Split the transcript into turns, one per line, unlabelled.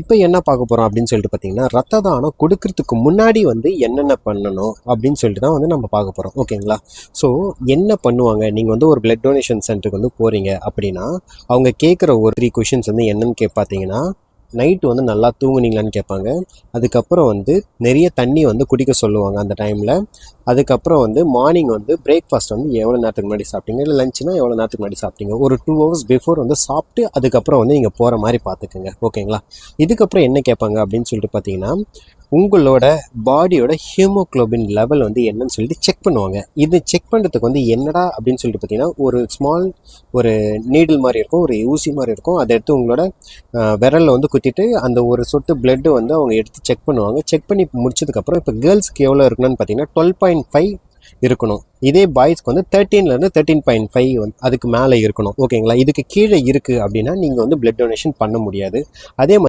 இப்போ என்ன பார்க்க போகிறோம் அப்படின்னு சொல்லிட்டு பார்த்தீங்கன்னா ரத்த தானம் கொடுக்கறதுக்கு முன்னாடி வந்து என்னென்ன பண்ணணும் அப்படின்னு சொல்லிட்டு தான் வந்து நம்ம பார்க்க போகிறோம் ஓகேங்களா? ஸோ என்ன பண்ணுவாங்க? நீங்கள் வந்து ஒரு பிளட் டொனேஷன் சென்டருக்கு வந்து போகிறீங்க அப்படின்னா அவங்க கேட்குற ஒரு த்ரீ கொஷின்ஸ் வந்து என்னன்னு கே பார்த்தீங்கன்னா நைட்டு வந்து நல்லா தூங்குனீங்களான்னு கேட்பாங்க. அதுக்கப்புறம் வந்து நிறைய தண்ணி வந்து குடிக்க சொல்லுவாங்க அந்த டைமில். அதுக்கப்புறம் வந்து மார்னிங் வந்து பிரேக்ஃபாஸ்ட் வந்து எவ்வளோ நேரத்துக்கு முன்னாடி சாப்பிட்டீங்க? இல்லை லஞ்சுனா எவ்வளோ நேரத்துக்கு முன்னாடி சாப்பிட்டீங்க? ஒரு டூ ஹவர்ஸ் பிஃபோர் வந்து சாப்பிட்டு அதுக்கப்புறம் வந்து நீங்கள் போகிற மாதிரி பார்த்துக்குங்க. ஓகேங்களா? இதுக்கப்புறம் என்ன கேட்பாங்க அப்படின்னு சொல்லிட்டு பார்த்தீங்கன்னா உங்களோட பாடியோட ஹீமோக்ளோபின் லெவல் வந்து என்னன்னு சொல்லிட்டு செக் பண்ணுவாங்க. இது செக் பண்ணுறதுக்கு வந்து என்னடா அப்படின்னு சொல்லிட்டு பார்த்தீங்கன்னா ஒரு ஸ்மால் ஒரு நீடில் மாதிரி இருக்கும் ஒரு ஊசி மாதிரி இருக்கும். அதை எடுத்து உங்களோட விரலில் வந்து குத்திட்டு அந்த ஒரு சொட்டு பிளட்டு வந்து அவங்க எடுத்து செக் பண்ணுவாங்க. செக் பண்ணி முடிச்சதுக்கப்புறம் இப்போ கேர்ள்ஸ்க்கு எவ்வளோ இருக்கணும்னு பார்த்தீங்கன்னா டுவெல் பாயிண்ட் ஃபைவ் இருக்கணும். இதே பாய்ஸ்க்கு வந்து தேர்ட்டீன்லேருந்து தேர்ட்டீன் பாயிண்ட் ஃபைவ் வந்து அதுக்கு மேலே இருக்கணும். ஓகேங்களா இதுக்கு கீழே இருக்குது அப்படின்னா நீங்கள் வந்து பிளட் டொனேஷன் பண்ண முடியாது. அதே மாதிரி